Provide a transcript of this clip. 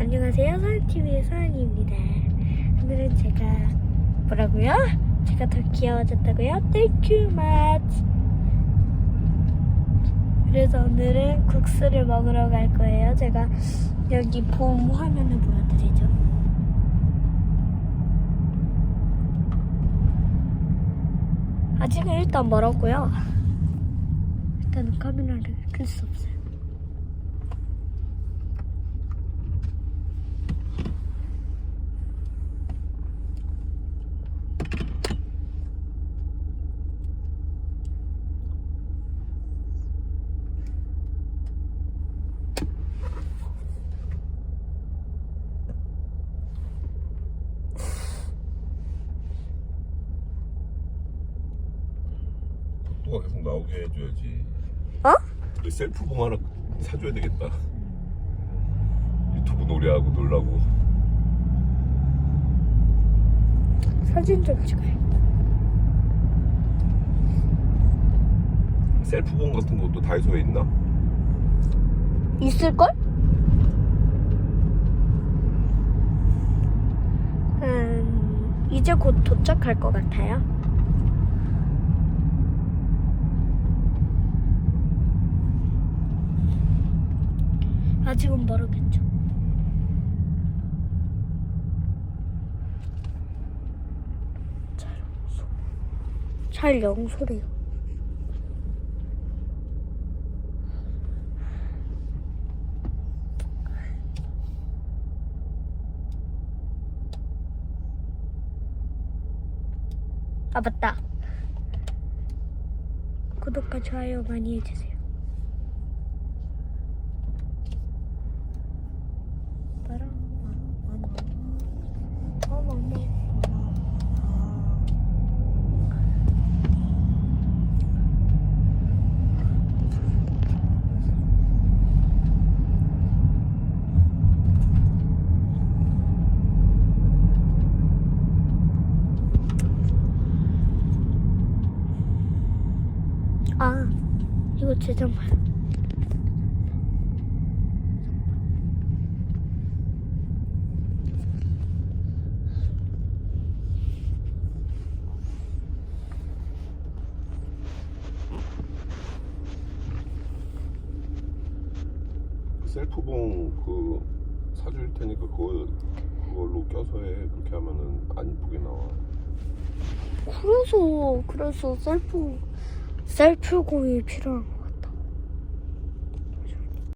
안녕하세요. 서울TV의 서은이입니다. 오늘은 제가 뭐라고요? 제가 더 귀여워졌다고요? Thank you much. 그래서 오늘은 국수를 먹으러 갈 거예요. 제가 여기 봄 화면을 보여드리죠. 아직은 일단 멀었고요. 일단은 카메라를 끌수 없어요. 속도가 계속 나오게 해줘야지. 어? 그 셀프봉 하나 사줘야 되겠다. 유튜브 노래하고 놀라고. 사진 좀 찍어요. 셀프봉 같은 것도 다이소에 있나? 있을걸? 음, 이제 곧 도착할 것 같아요. 아직은 모르겠죠. 촬영소. 촬영소래요. 아 맞다. 구독과 좋아요 많이 해주세요. 아 이거 제 정말 셀프봉 그 사줄 테니까 그거 그걸로 껴서 해. 그렇게 하면은 안 이쁘게 나와. 그래서 그래서 셀프 셀프 공이 필요한 거